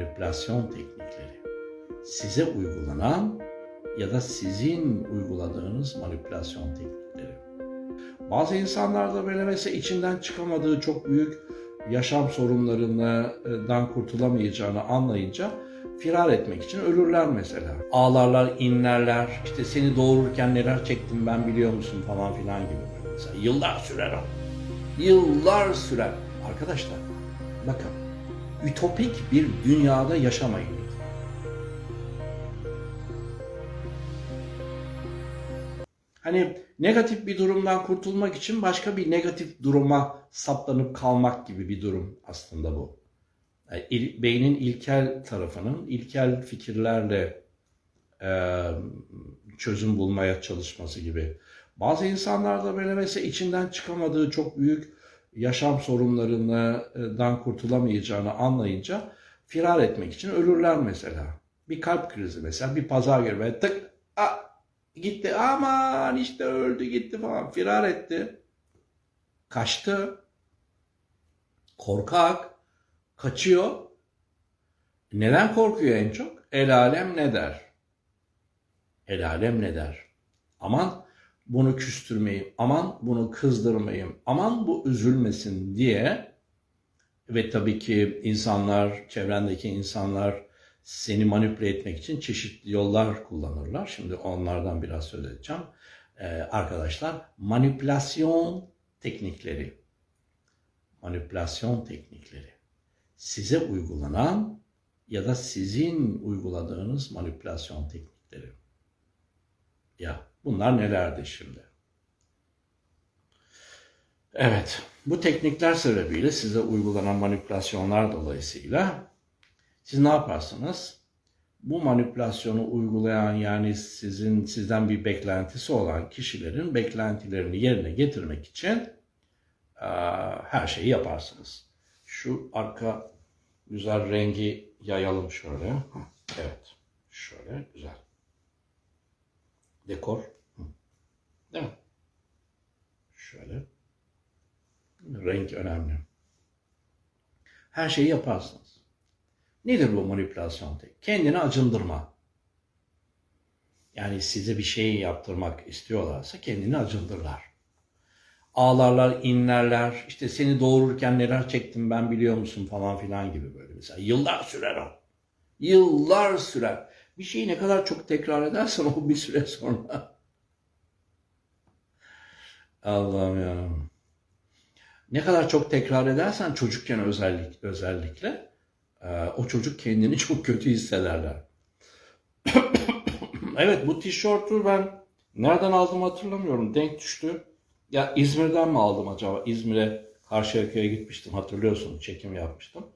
manipülasyon teknikleri. Size uygulanan ya da sizin uyguladığınız manipülasyon teknikleri. Bazı insanlarda böyle mesela içinden çıkamadığı çok büyük yaşam sorunlarından kurtulamayacağını anlayınca firar etmek için ölürler mesela. Ağlarlar, inlerler, işte seni doğururken neler çektim ben biliyor musun falan filan gibi. Mesela yıllar sürer o. Yıllar sürer. Arkadaşlar bakın ütopik bir dünyada yaşamayın. Hani negatif bir durumdan kurtulmak için başka bir negatif duruma saplanıp kalmak gibi bir durum aslında bu. Yani il- beynin ilkel tarafının ilkel fikirlerle e, çözüm bulmaya çalışması gibi. Bazı insanlarda böyle mesela içinden çıkamadığı çok büyük yaşam sorunlarından kurtulamayacağını anlayınca firar etmek için ölürler mesela. Bir kalp krizi mesela bir pazar günü tık a, gitti aman işte öldü gitti falan firar etti. Kaçtı. Korkak. Kaçıyor. Neden korkuyor en çok? El alem ne der? El alem ne der? Aman bunu küstürmeyeyim, aman bunu kızdırmayayım, aman bu üzülmesin diye ve tabii ki insanlar, çevrendeki insanlar seni manipüle etmek için çeşitli yollar kullanırlar. Şimdi onlardan biraz söz edeceğim. Ee, arkadaşlar manipülasyon teknikleri. Manipülasyon teknikleri. Size uygulanan ya da sizin uyguladığınız manipülasyon teknikleri. Ya bunlar nelerdi şimdi? Evet, bu teknikler sebebiyle size uygulanan manipülasyonlar dolayısıyla siz ne yaparsınız? Bu manipülasyonu uygulayan yani sizin sizden bir beklentisi olan kişilerin beklentilerini yerine getirmek için eee, her şeyi yaparsınız. Şu arka güzel rengi yayalım şöyle. Evet, şöyle güzel. Dekor. Değil mi? Şöyle. Renk önemli. Her şeyi yaparsınız. Nedir bu manipülasyon tek? Kendini acındırma. Yani size bir şey yaptırmak istiyorlarsa kendini acındırlar. Ağlarlar, inlerler, işte seni doğururken neler çektim ben biliyor musun falan filan gibi böyle mesela. Yıllar sürer o. Yıllar sürer. Bir şeyi ne kadar çok tekrar edersen o bir süre sonra. Allah'ım ya. Ne kadar çok tekrar edersen çocukken özellik, özellikle e, o çocuk kendini çok kötü hissederler. evet bu tişörtü ben nereden aldım hatırlamıyorum. Denk düştü. Ya İzmir'den mi aldım acaba? İzmir'e Karşıyaka'ya gitmiştim hatırlıyorsun çekim yapmıştım.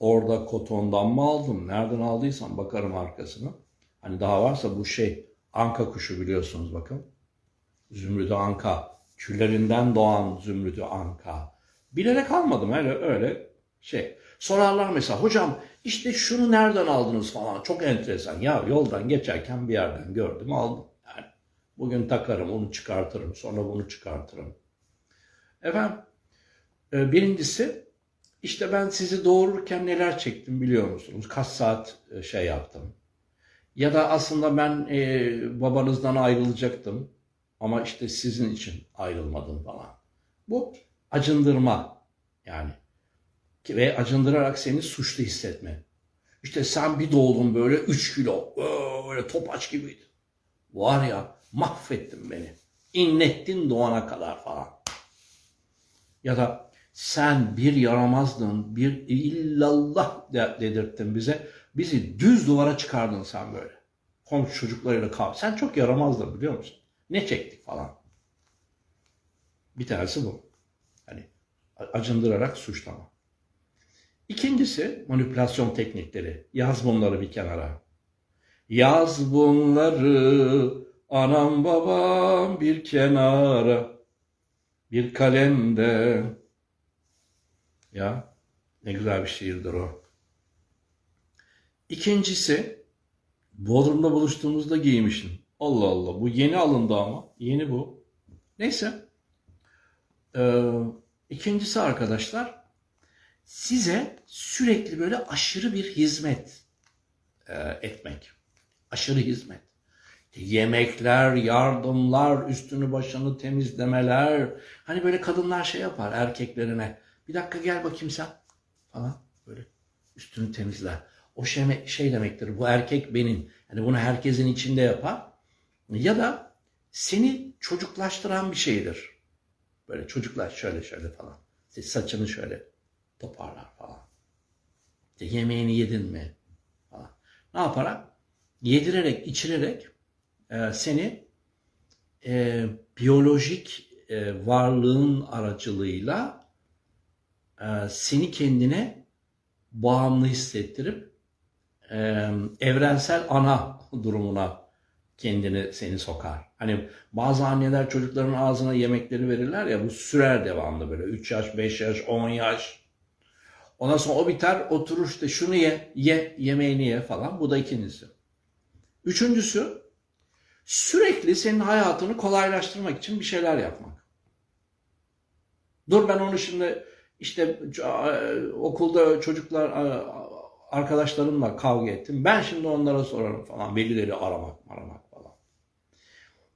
Orada kotondan mı aldım? Nereden aldıysam bakarım arkasına. Hani daha varsa bu şey anka kuşu biliyorsunuz bakın. Zümrüdü anka. Küllerinden doğan zümrüdü anka. Bilerek almadım öyle öyle şey. Sorarlar mesela hocam işte şunu nereden aldınız falan çok enteresan. Ya yoldan geçerken bir yerden gördüm aldım. Yani bugün takarım onu çıkartırım sonra bunu çıkartırım. Efendim e, birincisi işte ben sizi doğururken neler çektim biliyor musunuz? Kaç saat e, şey yaptım. Ya da aslında ben e, babanızdan ayrılacaktım ama işte sizin için ayrılmadım falan. Bu acındırma yani ve acındırarak seni suçlu hissetme. İşte sen bir doğdun böyle 3 kilo böyle topaç gibiydin. Var ya mahvettin beni. İnlettin doğana kadar falan. Ya da sen bir yaramazdın, bir illallah de- dedirttin bize. Bizi düz duvara çıkardın sen böyle. Komşu çocuklarıyla kavga. Sen çok yaramazdın biliyor musun? Ne çektik falan. Bir tanesi bu. Hani acındırarak suçlama. İkincisi manipülasyon teknikleri. Yaz bunları bir kenara. Yaz bunları anam babam bir kenara. Bir kalemde. Ya ne güzel bir şiirdir o. İkincisi Bodrum'da buluştuğumuzda giymişim. Allah Allah bu yeni alındı ama. Yeni bu. Neyse. Ee, ikincisi arkadaşlar size sürekli böyle aşırı bir hizmet e, etmek. Aşırı hizmet. Yemekler, yardımlar, üstünü başını temizlemeler. Hani böyle kadınlar şey yapar erkeklerine. Bir dakika gel bakayım sen falan böyle üstünü temizler. O şey, şey demektir bu erkek benim. Yani bunu herkesin içinde yapar. Ya da seni çocuklaştıran bir şeydir. Böyle çocuklar şöyle şöyle falan. Saçını şöyle toparlar falan. İşte yemeğini yedin mi? Falan. Ne yaparak? Yedirerek, içirerek e, seni e, biyolojik e, varlığın aracılığıyla e, seni kendine bağımlı hissettirip e, evrensel ana durumuna kendini seni sokar. Hani bazı anneler çocukların ağzına yemekleri verirler ya bu sürer devamlı böyle 3 yaş, 5 yaş, 10 yaş. Ondan sonra o biter oturur işte şunu ye, ye, yemeğini ye falan. Bu da ikincisi. Üçüncüsü sürekli senin hayatını kolaylaştırmak için bir şeyler yapmak. Dur ben onu şimdi işte okulda çocuklar arkadaşlarımla kavga ettim. Ben şimdi onlara sorarım falan. Velileri aramak, aramak.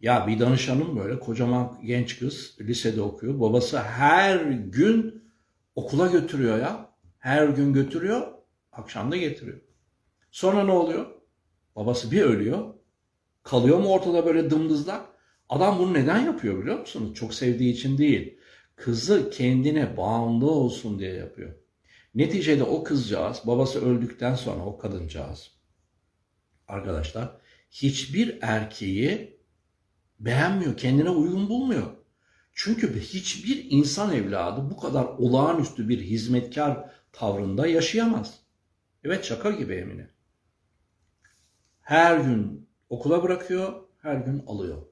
Ya bir danışanım böyle kocaman genç kız lisede okuyor. Babası her gün okula götürüyor ya. Her gün götürüyor. Akşam da getiriyor. Sonra ne oluyor? Babası bir ölüyor. Kalıyor mu ortada böyle dımdızlak? Adam bunu neden yapıyor biliyor musunuz? Çok sevdiği için değil. Kızı kendine bağımlı olsun diye yapıyor. Neticede o kızcağız babası öldükten sonra o kadıncağız arkadaşlar hiçbir erkeği beğenmiyor, kendine uygun bulmuyor. Çünkü hiçbir insan evladı bu kadar olağanüstü bir hizmetkar tavrında yaşayamaz. Evet şaka gibi Emine. Her gün okula bırakıyor, her gün alıyor.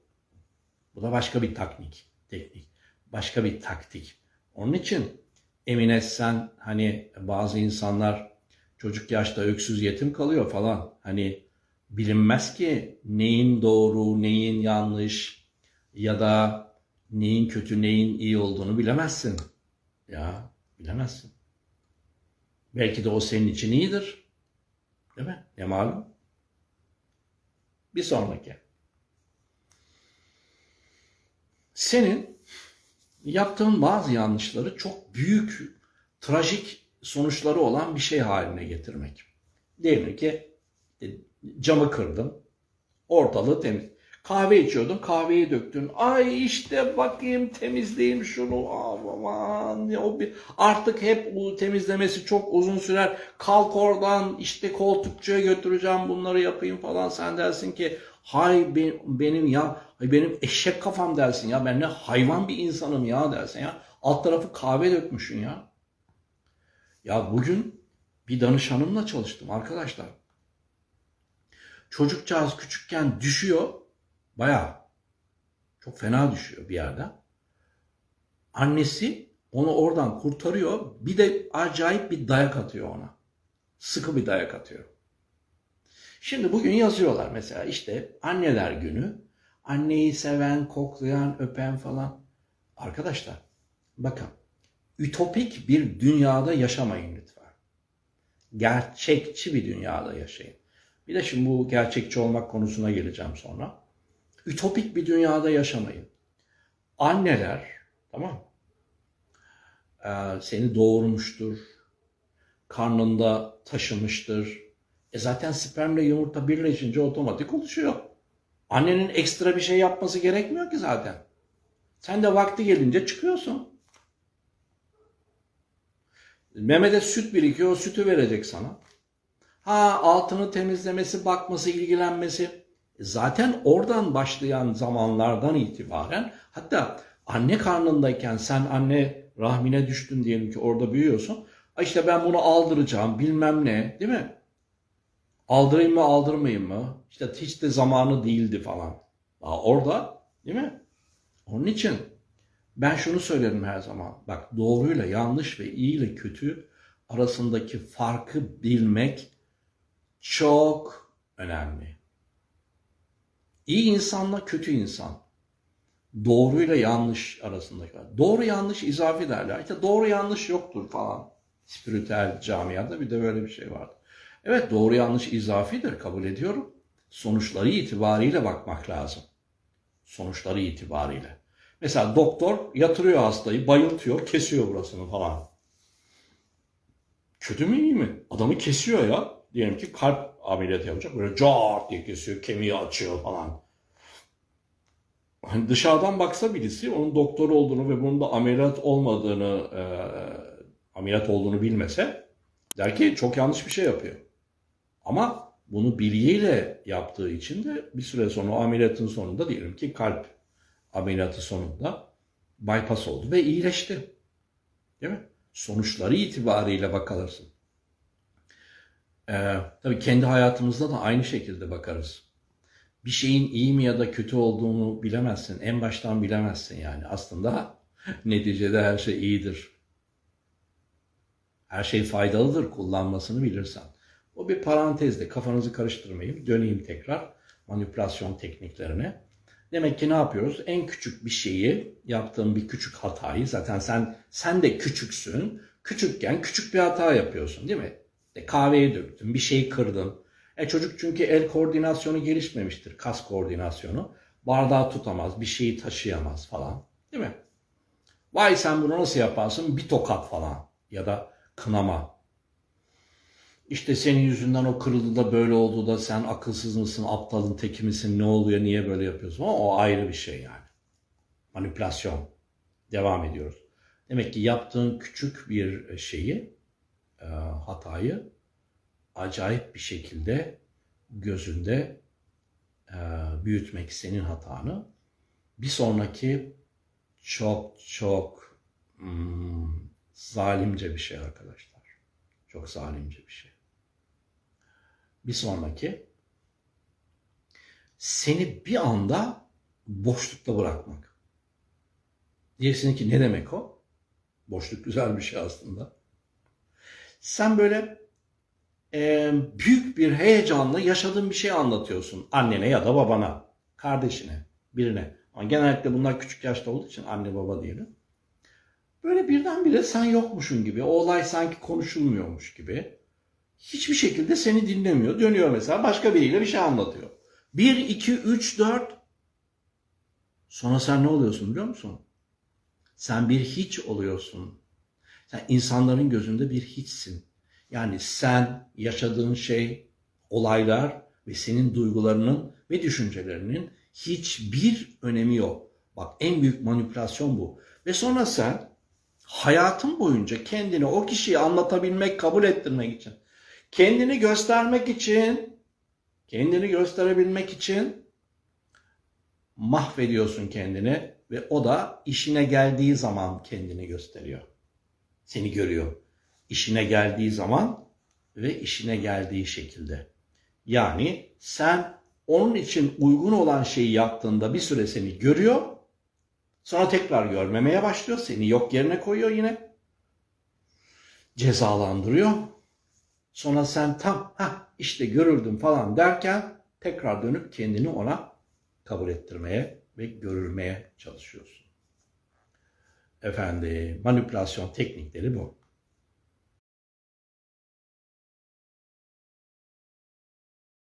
Bu da başka bir taknik, teknik, başka bir taktik. Onun için Emine sen hani bazı insanlar çocuk yaşta öksüz yetim kalıyor falan. Hani bilinmez ki neyin doğru, neyin yanlış ya da neyin kötü, neyin iyi olduğunu bilemezsin. Ya bilemezsin. Belki de o senin için iyidir. Değil mi? Ne malum? Bir sonraki. Senin yaptığın bazı yanlışları çok büyük, trajik sonuçları olan bir şey haline getirmek. Diyelim ki camı kırdın, ortalığı temiz. Kahve içiyordun, kahveyi döktün. Ay işte bakayım temizleyeyim şunu. Aman ya o bir artık hep bu temizlemesi çok uzun sürer. Kalk oradan işte koltukçuya götüreceğim bunları yapayım falan. Sen dersin ki hay benim ya benim eşek kafam dersin ya ben ne hayvan bir insanım ya dersin ya. Alt tarafı kahve dökmüşsün ya. Ya bugün bir danışanımla çalıştım arkadaşlar. Çocukcağız küçükken düşüyor. Bayağı çok fena düşüyor bir yerde. Annesi onu oradan kurtarıyor. Bir de acayip bir dayak atıyor ona. Sıkı bir dayak atıyor. Şimdi bugün yazıyorlar mesela işte anneler günü. Anneyi seven, koklayan, öpen falan. Arkadaşlar bakın ütopik bir dünyada yaşamayın lütfen. Gerçekçi bir dünyada yaşayın. Bir de şimdi bu gerçekçi olmak konusuna geleceğim sonra. Ütopik bir dünyada yaşamayın. Anneler, tamam ee, seni doğurmuştur, karnında taşımıştır. E zaten spermle yumurta birleşince otomatik oluşuyor. Annenin ekstra bir şey yapması gerekmiyor ki zaten. Sen de vakti gelince çıkıyorsun. Memede süt birikiyor, o sütü verecek sana. Ha altını temizlemesi, bakması, ilgilenmesi. Zaten oradan başlayan zamanlardan itibaren hatta anne karnındayken sen anne rahmine düştün diyelim ki orada büyüyorsun. İşte ben bunu aldıracağım bilmem ne değil mi? Aldırayım mı aldırmayayım mı? İşte hiç de zamanı değildi falan. Daha orada değil mi? Onun için ben şunu söylerim her zaman. Bak doğruyla yanlış ve iyi ile kötü arasındaki farkı bilmek çok önemli. İyi insanla kötü insan. Doğruyla yanlış arasındaki. Doğru yanlış izafi derler. İşte doğru yanlış yoktur falan. Spiritüel camiada bir de böyle bir şey vardı. Evet doğru yanlış izafidir kabul ediyorum. Sonuçları itibariyle bakmak lazım. Sonuçları itibariyle. Mesela doktor yatırıyor hastayı, bayıltıyor, kesiyor burasını falan. Kötü mü iyi mi? Adamı kesiyor ya. Diyelim ki kalp ameliyatı yapacak. Böyle cart diye kesiyor, kemiği açıyor falan. Hani dışarıdan baksa birisi onun doktor olduğunu ve bunun da ameliyat olmadığını, e, ameliyat olduğunu bilmese der ki çok yanlış bir şey yapıyor. Ama bunu bilgiyle yaptığı için de bir süre sonra o ameliyatın sonunda diyelim ki kalp ameliyatı sonunda bypass oldu ve iyileşti. Değil mi? Sonuçları itibariyle bakalırsın. Ee, tabii kendi hayatımızda da aynı şekilde bakarız. Bir şeyin iyi mi ya da kötü olduğunu bilemezsin. En baştan bilemezsin yani. Aslında neticede her şey iyidir. Her şey faydalıdır kullanmasını bilirsen. O bir parantezde kafanızı karıştırmayayım. Döneyim tekrar manipülasyon tekniklerine. Demek ki ne yapıyoruz? En küçük bir şeyi, yaptığın bir küçük hatayı zaten sen sen de küçüksün. Küçükken küçük bir hata yapıyorsun değil mi? E, kahveyi döktün, bir şeyi kırdın. E çocuk çünkü el koordinasyonu gelişmemiştir, kas koordinasyonu. Bardağı tutamaz, bir şeyi taşıyamaz falan. Değil mi? Vay sen bunu nasıl yaparsın? Bir tokat falan ya da kınama. İşte senin yüzünden o kırıldı da böyle oldu da sen akılsız mısın, aptalın teki misin, ne oluyor, niye böyle yapıyorsun? Ama o ayrı bir şey yani. Manipülasyon. Devam ediyoruz. Demek ki yaptığın küçük bir şeyi, e, hatayı acayip bir şekilde gözünde e, büyütmek senin hatanı. Bir sonraki çok çok hmm, zalimce bir şey arkadaşlar. Çok zalimce bir şey. Bir sonraki seni bir anda boşlukta bırakmak. Diyeceksin ki ne demek o? Boşluk güzel bir şey aslında. Sen böyle e, büyük bir heyecanla yaşadığın bir şey anlatıyorsun annene ya da babana, kardeşine, birine. Ama genellikle bunlar küçük yaşta olduğu için anne baba diyelim. Böyle birdenbire sen yokmuşsun gibi, o olay sanki konuşulmuyormuş gibi. Hiçbir şekilde seni dinlemiyor. Dönüyor mesela başka biriyle bir şey anlatıyor. 1, 2, 3, 4. Sonra sen ne oluyorsun biliyor musun? Sen bir hiç oluyorsun. Sen insanların gözünde bir hiçsin. Yani sen, yaşadığın şey, olaylar ve senin duygularının ve düşüncelerinin hiçbir önemi yok. Bak en büyük manipülasyon bu. Ve sonra sen hayatın boyunca kendini o kişiye anlatabilmek, kabul ettirmek için, kendini göstermek için, kendini gösterebilmek için mahvediyorsun kendini ve o da işine geldiği zaman kendini gösteriyor. Seni görüyor. İşine geldiği zaman ve işine geldiği şekilde. Yani sen onun için uygun olan şeyi yaptığında bir süre seni görüyor. Sonra tekrar görmemeye başlıyor. Seni yok yerine koyuyor yine. Cezalandırıyor. Sonra sen tam ha işte görüldüm falan derken tekrar dönüp kendini ona kabul ettirmeye ve görülmeye çalışıyorsun. Efendim manipülasyon teknikleri bu.